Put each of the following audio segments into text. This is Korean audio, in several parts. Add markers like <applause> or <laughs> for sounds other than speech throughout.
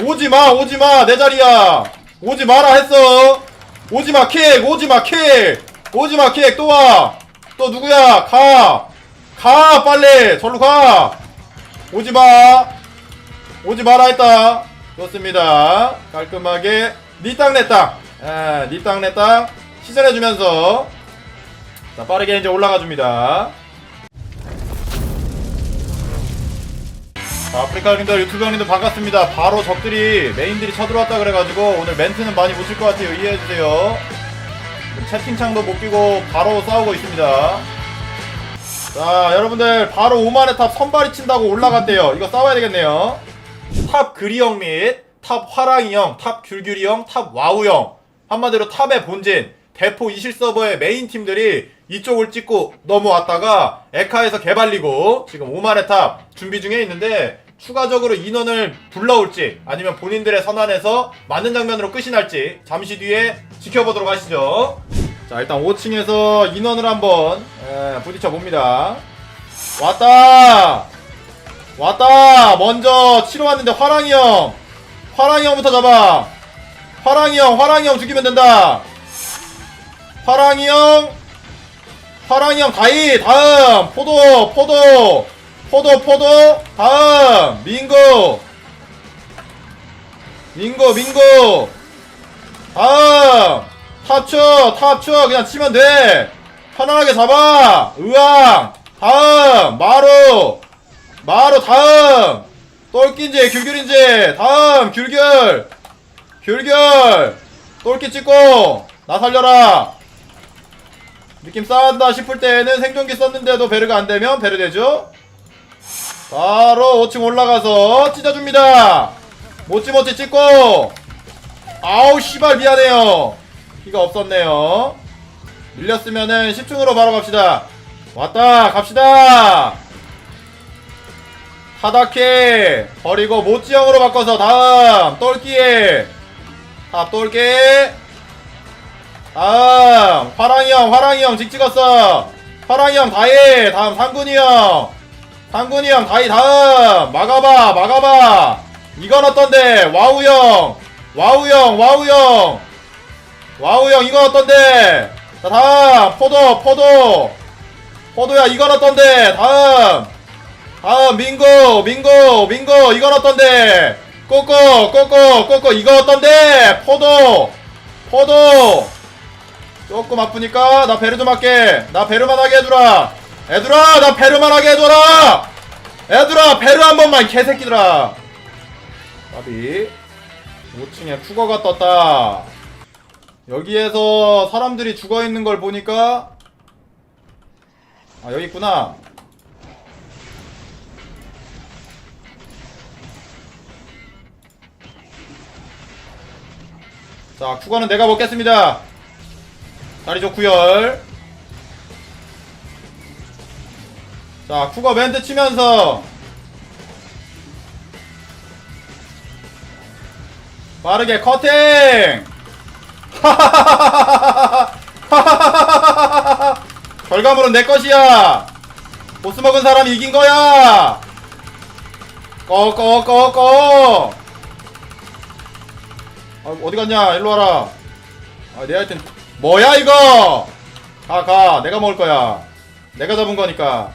오지마 오지마 내 자리야. 오지 마라 했어. 오지마 킥 오지마 킥 오지마 킥 또 와. 또 누구야? 가. 가 빨리. 절로 가. 오지마. 오지 마라 했다. 좋습니다. 깔끔하게 니땅내땅. 예, 니땅내땅. 시전해주면서. 자 빠르게 이제 올라가 줍니다 자, 아프리카 형님들, 유튜브 형님들 반갑습니다. 바로 적들이, 메인들이 쳐들어왔다 그래가지고, 오늘 멘트는 많이 못 칠 것 같아요. 이해해주세요. 채팅창도 못 끼고, 바로 싸우고 있습니다. 자, 여러분들, 바로 오만의 탑 선발이 친다고 올라갔대요. 이거 싸워야 되겠네요. 탑 그리 형 및, 탑 화랑이 형, 탑 귤귤이 형, 탑 와우 형. 한마디로 탑의 본진, 대포 이실 서버의 메인 팀들이 이쪽을 찍고 넘어왔다가 에카에서 개발리고 지금 오만의 탑 준비 중에 있는데 추가적으로 인원을 불러올지 아니면 본인들의 선안에서 맞는 장면으로 끝이 날지 잠시 뒤에 지켜보도록 하시죠. 자 일단 5층에서 인원을 한번 에, 부딪혀 봅니다. 왔다! 왔다! 먼저 치러 왔는데 화랑이 형! 화랑이 형부터 잡아! 화랑이 형 화랑이 형 죽이면 된다! 화랑이 형 화랑이 형 다이 다음. 포도 포도. 포도 포도. 다음. 민구 민구 민구 다음. 탑쳐 탑쳐 그냥 치면 돼. 편안하게 잡아. 의왕. 다음. 마루. 마루 다음. 똘끼인지 귤귤인지. 다음. 귤귤. 귤귤. 똘끼 찍고 나 살려라 느낌 싸한다 싶을 때에는 생존기 썼는데도 베르가 안 되면 베르 되죠? 바로 5층 올라가서 찢어줍니다. 모찌모찌 찍고 아우 씨발 미안해요. 피가 없었네요. 밀렸으면은 10층으로 바로 갑시다. 왔다 갑시다. 타다케 버리고 모찌형으로 바꿔서 다음 똘끼에 다 똘끼 다음 화랑이 형 화랑이 형 직 찍었어. 화랑이 형 다이 다음 상군이 형. 상군이 형 다이 다음. 막아봐 막아봐. 이건 어떤데? 와우 형. 와우 형 와우 형. 와우 형 이건 어떤데? 자 다음. 포도 포도. 포도야 이건 어떤데? 다음. 다음 민고 민고 민고. 이건 어떤데? 꼬꼬 꼬꼬 꼬꼬. 이거 어떤데? 포도 포도 조금 아프니까 나 베르 좀 할게. 나 베르만 하게 해주라. 애들아 나 베르만 하게 해줘라. 애들아 베르 한 번만 이 개새끼들아. 까비. 5층에 쿠거가 떴다. 여기에서 사람들이 죽어있는 걸 보니까 아 여기 있구나. 자 쿠거는 내가 먹겠습니다 다리 좋구열. 자 쿠거 멘트 치면서. 빠르게 커팅! <laughs> 결과물은 내 것이야. 보스 먹은 사람이 이긴 거야. 꺼꺼꺼꺼. 아, 어디 갔냐? 일로 와라. 아, 내 아이템 뭐야 이거? 가 가. 내가 먹을 거야. 내가 잡은 거니까.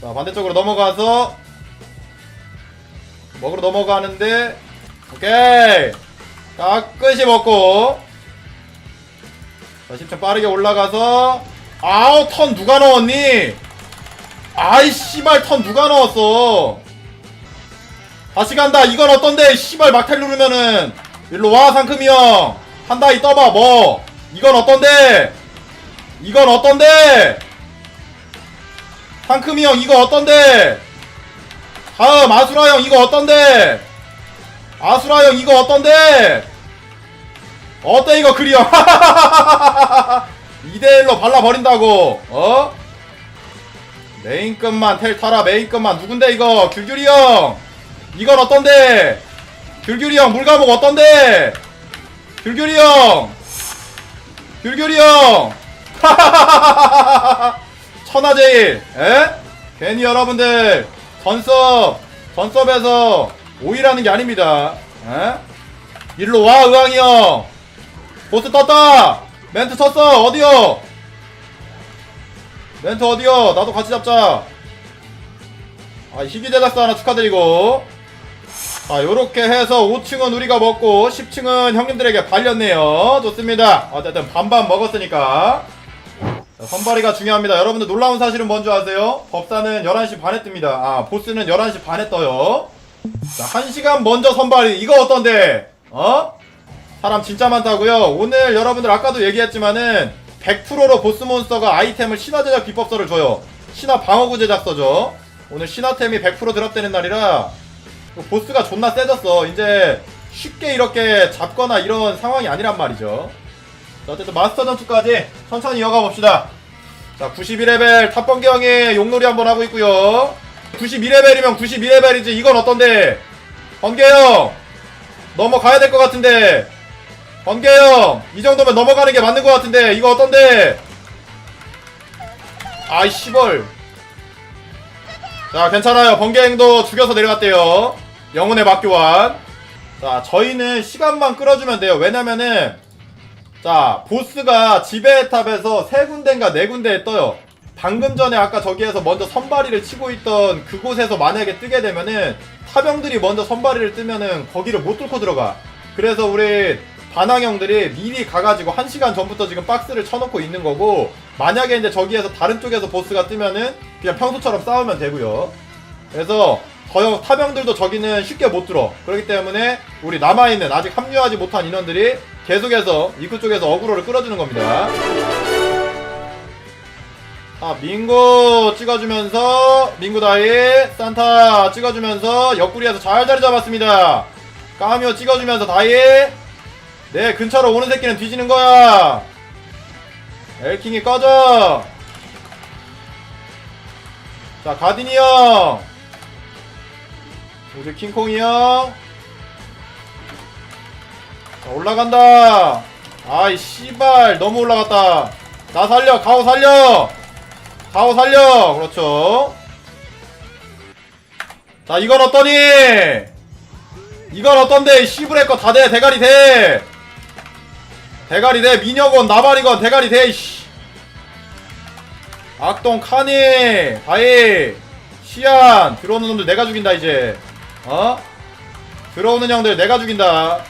자 반대쪽으로 넘어가서 먹으러 넘어가는데 오케이. 깨끗이 먹고. 자 10층 빠르게 올라가서. 아우 턴 누가 넣었니? 아이 씨발 턴 누가 넣었어? 다시 간다. 이건 어떤데? 씨발 막탈 누르면은. 일로 와 상큼이 형. 한다 이 떠봐 뭐 이건 어떤데? 이건 어떤데? 상큼이 형 이거 어떤데? 다음 아수라 형 이거 어떤데? 아수라 형 이거 어떤데? 어때 이거 그리 형? <laughs> 2대1로 발라버린다고 어? 메인급만 텔 타라 메인급만. 누군데 이거? 귤귤이 형. 이건 어떤데? 귤귤이 형 물감목 어떤데? 귤귤이 형 귤귤이 형! <laughs> 천하제일 에? 괜히 여러분들 전섭 전섭에서 오일하는 게 아닙니다. 에? 일로 와 의왕이 형! 보스 떴다! 멘트 쳤어 어디요? 멘트 어디요? 나도 같이 잡자. 아 희귀 제작사 하나 축하드리고 자 요렇게 해서 5층은 우리가 먹고 10층은 형님들에게 발렸네요. 좋습니다. 어쨌든 반반 먹었으니까. 자, 선발이가 중요합니다. 여러분들 놀라운 사실은 뭔지 아세요? 법사는 11시 반에 뜹니다. 아 보스는 11시 반에 떠요. 자 1시간 먼저 선발이 이거 어떤데? 어? 사람 진짜 많다고요? 오늘 여러분들 아까도 얘기했지만은 100%로 보스몬스터가 아이템을 신화 제작 비법서를 줘요. 신화 방어구 제작서죠. 오늘 신화템이 100% 드랍되는 날이라 보스가 존나 세졌어. 이제 쉽게 이렇게 잡거나 이런 상황이 아니란 말이죠. 자, 어쨌든 마스터 전투까지 천천히 이어가 봅시다. 자, 92레벨 탑번개 형이 용놀이 한번 하고 있고요. 92레벨이면 92레벨이지. 이건 어떤데? 번개 형! 넘어가야 될 것 같은데. 번개 형! 이 정도면 넘어가는 게 맞는 것 같은데. 이거 어떤데? 아이, 씨벌. 자, 괜찮아요. 번개행도 죽여서 내려갔대요. 영혼의 막교환. 자, 저희는 시간만 끌어주면 돼요. 왜냐면은, 자, 보스가 지배의 탑에서 세 군데인가 네 군데에 떠요. 방금 전에 아까 저기에서 먼저 선발이를 치고 있던 그곳에서 만약에 뜨게 되면은 타병들이 먼저 선발이를 뜨면은 거기를 못 뚫고 들어가. 그래서 우리 반항형들이 미리 가가지고 한 시간 전부터 지금 박스를 쳐놓고 있는 거고 만약에 이제 저기에서 다른 쪽에서 보스가 뜨면은 그냥 평소처럼 싸우면 되고요. 그래서 더 타병들도 저기는 쉽게 못 들어. 그렇기 때문에 우리 남아있는 아직 합류하지 못한 인원들이 계속해서 입구 쪽에서 어그로를 끌어주는 겁니다. 아, 민구 찍어주면서, 민구 다이, 산타 찍어주면서, 옆구리에서 잘 자리 잡았습니다. 까미오 찍어주면서 다이, 내 근처로 오는 새끼는 뒤지는 거야. 엘킹이 꺼져. 자, 가디니 형. 우리 킹콩이 형. 자, 올라간다. 아이, 씨발. 너무 올라갔다. 나 살려. 가오 살려. 가오 살려. 그렇죠. 자, 이건 어떠니? 이건 어떤데? 씨부레 거다 돼. 대가리 돼. 대가리 돼. 민혁원, 나발이건 대가리 돼. 씨. 악동 카니 바이 시안 들어오는 놈들 내가 죽인다 이제 어? 들어오는 형들 내가 죽인다.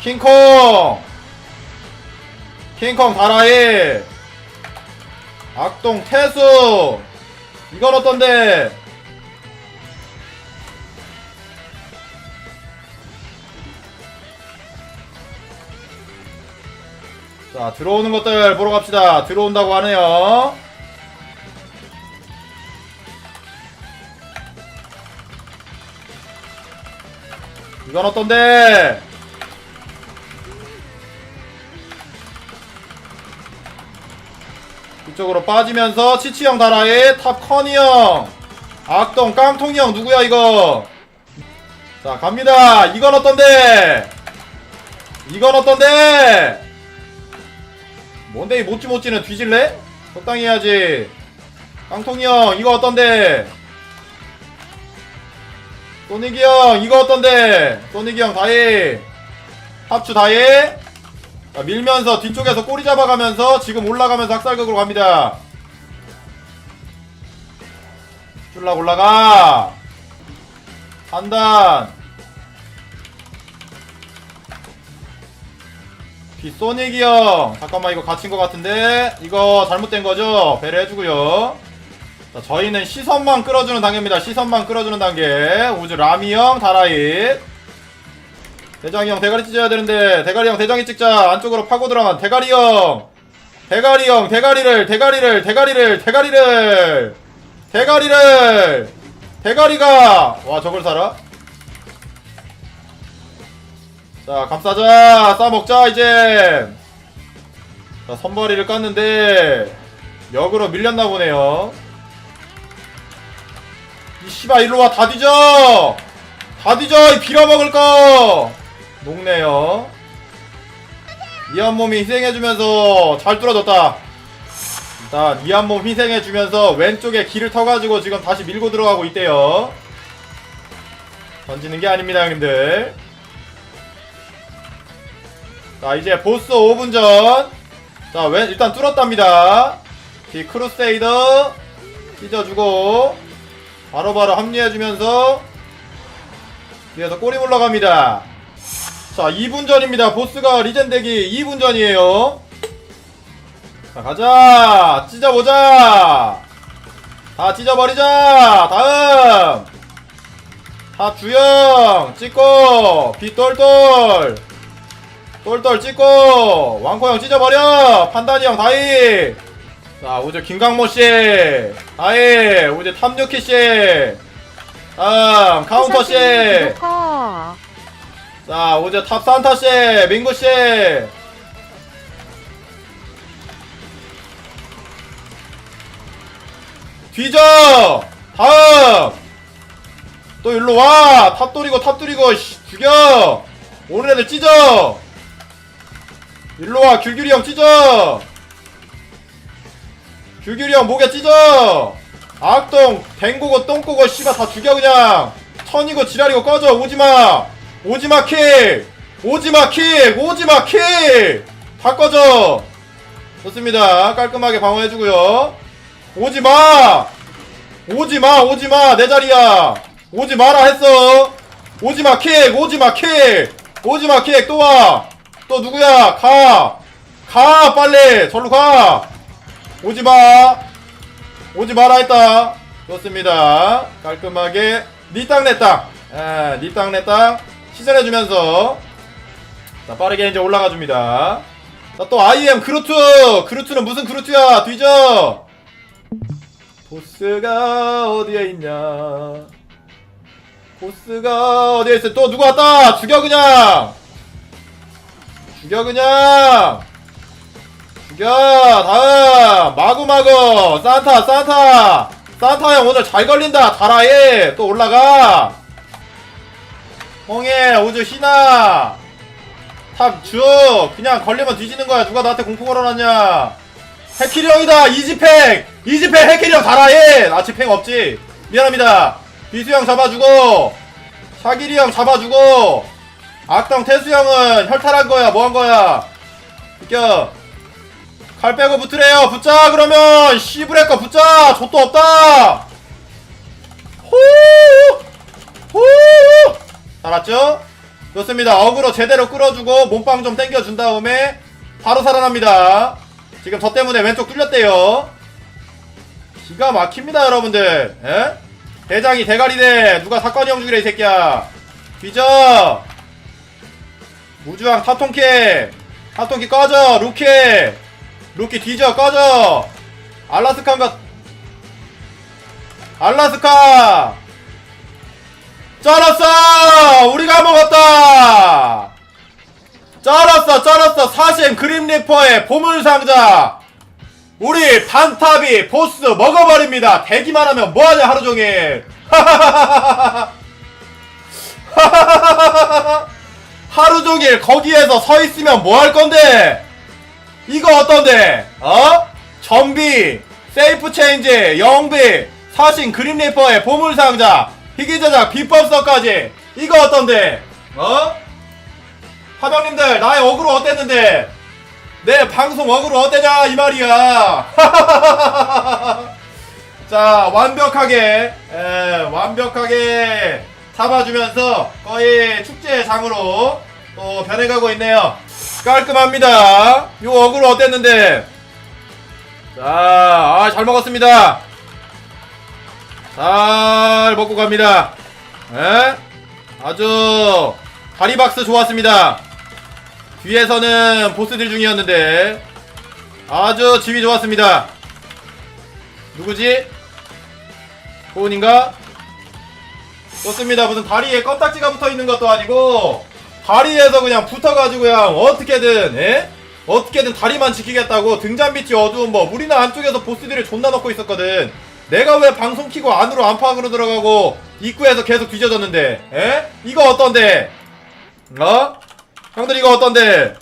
킹콩! 킹콩 다라이! 악동 태수! 이건 어떤데? 자 들어오는 것들 보러 갑시다. 들어온다고 하네요 이건 어떤데? 이쪽으로 빠지면서 치치형 다라의 탑 커니형. 악동 깡통형 누구야 이거? 자 갑니다. 이건 어떤데? 이건 어떤데? 뭔데 이 모찌는 뒤질래? 적당히 해야지. 깡통이 형 이거 어떤데 소닉이 형 이거 어떤데? 소닉이 형 다해 합추 다해 자, 밀면서 뒤쪽에서 꼬리 잡아가면서 지금 올라가면서 학살극으로 갑니다. 쫄락 올라가. 한단. 빗소닉이 형. 잠깐만 이거 갇힌 것 같은데? 이거 잘못된 거죠? 배려해주고요 자 저희는 시선만 끌어주는 단계입니다. 시선만 끌어주는 단계. 우주 라미 형 다라잇 대장이 형 대가리 찢어야 되는데 대가리 형 대장이 찍자. 안쪽으로 파고 들어간 대가리 형. 대가리 형 대가리를 대가리를 대가리를 대가리를. 대가리를. 대가리가. 와 저걸 살아 자 감싸자. 싸먹자 이제. 자 선발이를 깠는데 역으로 밀렸나 보네요 이 씨발 일로 와 다 뒤져 다 뒤져 이 빌어 먹을 거 녹네요 이한 몸이 희생해주면서 잘 뚫어졌다 일단 이한 몸 희생해주면서 왼쪽에 길을 터가지고 지금 다시 밀고 들어가고 있대요 던지는 게 아닙니다, 형님들. 자, 이제 보스 5분 전. 자, 왼, 일단 뚫었답니다. 디 크루세이더 찢어주고, 바로바로 합류해주면서, 뒤에서 꼬리 올라갑니다. 자, 2분 전입니다. 보스가 리젠덱이 2분 전이에요. 자, 가자! 찢어보자! 다 찢어버리자! 다음! 다 주영! 찍고! 비똘똘! 똘똘 찍고! 왕코형 찢어버려! 판단이 형 다이! 자, 우제 김강모씨! 다이! 우제 탐유키씨! 다음, 카운터씨! 자, 우제 탑 산타씨! 민구씨! 뒤져! 다음! 또 일로 와! 탑 돌이고 탑 돌이고 씨, 죽여! 오는 애들 찢어! 일로 와 귤귤이 형 찢어! 귤귤이 형 목에 찢어! 악동 댕고고 똥꼬고 씨발 다 죽여 그냥! 천이고 지랄이고 꺼져 오지마! 오지마 킥! 오지마 킥! 오지마 킥! 다 꺼져! 좋습니다 깔끔하게 방어해주고요 오지마! 오지마 오지마 내 자리야 오지 마라 했어 오지마 킥 오지마 킥 오지마 킥 또와 또 누구야 가가 빨리 절로 가 오지마! 오지 마라 했다. 좋습니다. 깔끔하게 니땅내땅 예, 니땅내땅 시전해주면서. 자 빠르게 이제 올라가 줍니다. 자 또 IM 그루트! 그루트는 무슨 그루트야? 뒤져! 보스가 어디에 있냐? 보스가 어디에 있어? 또 누구 왔다? 죽여 그냥! 죽여 그냥 죽여 다음. 마구마구. 산타 산타. 산타 형 오늘 잘 걸린다. 다라에. 또 올라가. 홍해 우주 희나 탑주. 그냥 걸리면 뒤지는 거야. 누가 나한테 공포 걸어놨냐. 해키리 형이다. 이지팽 이지팽 해키리 형 다라해 나치팽 없지. 미안합니다. 비수 형 잡아주고 샤기리 형 잡아주고 악당 태수 형은 혈탈한 거야. 뭐 한 거야? 비켜 칼 빼고 붙으래요. 붙자 그러면. 씨브레 거 붙자. 좆도 없다. 호호! 알았죠? 좋습니다. 어그로 제대로 끌어주고 몸빵 좀 땡겨준 다음에 바로 살아납니다. 지금 저 때문에 왼쪽 뚫렸대요. 기가 막힙니다 여러분들. 에? 대장이 대가리네 누가 사건이 형 죽이래 이 새끼야. 뒤져. 무주왕 탑통캐. 탑통캐 꺼져 루캐 루키 뒤져 꺼져! 알라스카인가 알라스카! 쩔었어! 우리가 먹었다! 쩔었어 쩔었어! 사심 그림리퍼의 보물상자! 우리 반탑이 보스 먹어버립니다! 대기만 하면 뭐하냐 하루종일! <laughs> 하루종일 거기에서 서있으면 뭐 할 건데 이거 어떤데? 어? 전비 세이프 체인지 영비 사신 그림 리퍼의 보물상자 희귀제작 비법서까지. 이거 어떤데? 어? 하병님들 나의 어그로 어땠는데? 내 방송 어그로 어때냐 이 말이야. <laughs> 자 완벽하게 에, 완벽하게 잡아주면서 거의 축제장으로 또 변해가고 있네요 깔끔합니다. 요 어그로 어땠는데? 자잘 먹었습니다. 잘 먹고 갑니다. 에? 아주 다리박스 좋았습니다. 뒤에서는 보스들 중이었는데 아주 지위 좋았습니다. 누구지? 고은인가? 좋습니다. 무슨 다리에 껌딱지가 붙어 있는 것도 아니고 다리에서 그냥 붙어가지고 그냥 어떻게든 에? 어떻게든 다리만 지키겠다고 등잔빛이 어두운 뭐 우리는 안쪽에서 보스들을 존나 넣고 있었거든 내가 왜 방송 키고 안으로 안팎으로 들어가고 입구에서 계속 뒤져졌는데 에? 이거 어떤데? 어? 형들 이거 어떤데?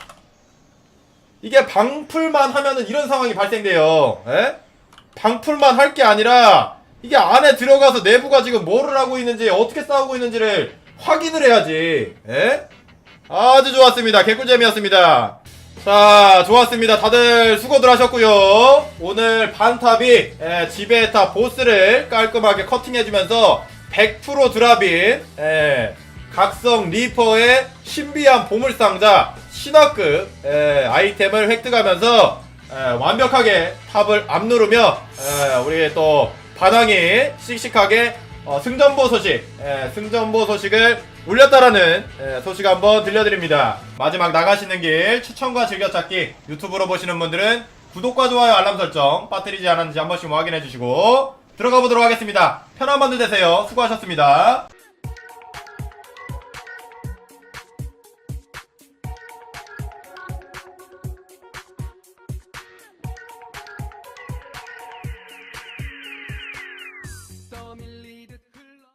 이게 방풀만 하면은 이런 상황이 발생돼요. 에? 방풀만 할 게 아니라 이게 안에 들어가서 내부가 지금 뭐를 하고 있는지 어떻게 싸우고 있는지를 확인을 해야지. 예? 아주 좋았습니다. 개꿀잼이었습니다. 자, 좋았습니다. 다들 수고들 하셨고요. 오늘 반탑이 예, 지베타 보스를 깔끔하게 커팅해주면서 100% 드랍인 예, 각성 리퍼의 신비한 보물상자 신화급 예, 아이템을 획득하면서 예, 완벽하게 탑을 앞누르며 예, 우리 또 반항이 씩씩하게 어, 승전보 소식, 예, 승전보 소식을 울렸다라는 예, 소식 한번 들려드립니다. 마지막 나가시는 길 추천과 즐겨찾기 유튜브로 보시는 분들은 구독과 좋아요 알람 설정 빠뜨리지 않았는지 한 번씩 확인해 주시고 들어가 보도록 하겠습니다. 편한 밤들 되세요. 수고하셨습니다.